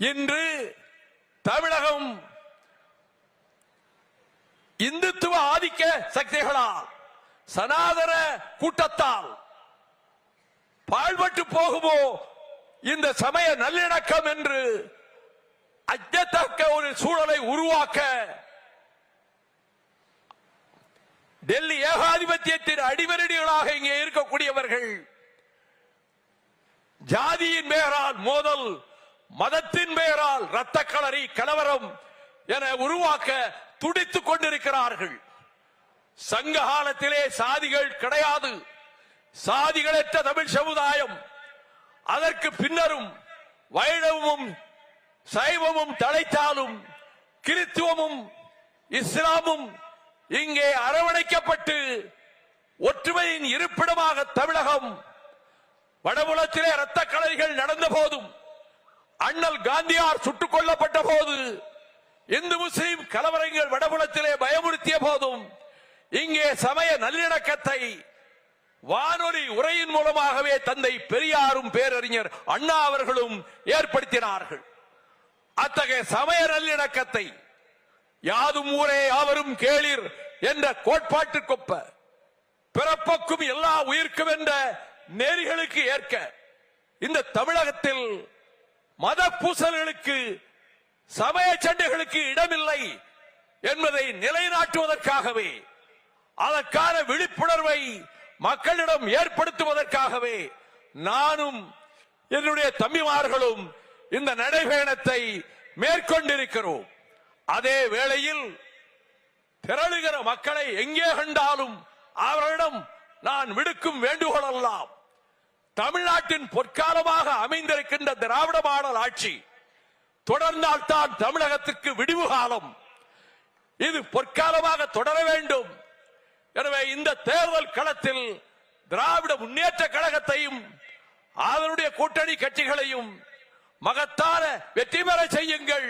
இன்று தமிழகம் இந்துத்துவ ஆதிக்க சக்திகளால் சனாதன கூட்டத்தால் பாழ்பட்டு போகுமோ இந்த சமய நல்லிணக்கம் என்று அச்சத்தக்க ஒரு சூழலை உருவாக்க டெல்லி ஏகாதிபத்தியத்தின் அடிவரடிகளாக இங்கே இருக்கக்கூடியவர்கள் ஜாதியின் மேலால் மோதல் மதத்தின் பெயரால் ரத்த களரி கலவரம் என உருவாக்க துடித்துக் கொண்டிருக்கிறார்கள். சங்க காலத்திலே சாதிகள் கிடையாது. சாதிகளற்ற தமிழ் சமுதாயம். அதற்கு பின்னரும் வைணவமும் சைவமும் தலைத்தாலும் கிறித்துவமும் இஸ்லாமும் இங்கே அரவணைக்கப்பட்டு ஒற்றுமையின் இருப்பிடமாக தமிழகம் வடபுலத்திலே இரத்த கலரிகள் நடந்த போதும் அண்ணல் காந்தியார் சுட்டுக் கொல்லப்பட்ட போது இந்து முஸ்லிம் கலவரங்கள் வடபுலத்திலே பயமுறுத்திய போதும் இங்கே சமய நல்லிணக்கத்தை வானொலி உரையின் மூலமாகவே தந்தை பெரியாரும் பேரறிஞர் அண்ணா அவர்களும் ஏற்படுத்தினார்கள். அத்தகைய சமய நல்லிணக்கத்தை யாதும் ஊரே யாவரும் கேளிர் என்ற கோட்பாட்டுக்கொப்ப பிறப்புக்கும் எல்லா உயிர்க்கும் என்ற நெறிகளுக்கு ஏற்க இந்த தமிழகத்தில் மத பூசல்களுக்கு சமய சண்டைகளுக்கு இடமில்லை என்பதை நிலைநாட்டுவதற்காகவே அதற்கான விழிப்புணர்வை மக்களிடம் ஏற்படுத்துவதற்காகவே நானும் என்னுடைய தம்பிமார்களும் இந்த நடைபயணத்தை மேற்கொண்டிருக்கிறோம். அதே வேளையில் திரளுகிற மக்களை எங்கே கண்டாலும் அவர்களிடம் நான் விடுக்கும் வேண்டுகோள் எல்லாம் தமிழ்நாட்டின் பொற்காலமாக அமைந்திருக்கின்ற திராவிட மாடல் ஆட்சி தொடர்ந்தால் தான் தமிழகத்துக்கு விடிவு காலம் இது பொற்காலமாக தொடர வேண்டும். எனவே இந்த தேர்தல் களத்தில் திராவிட முன்னேற்ற கழகத்தையும் அதனுடைய கூட்டணி கட்சிகளையும் மகத்தான வெற்றி பெற செய்யுங்கள்.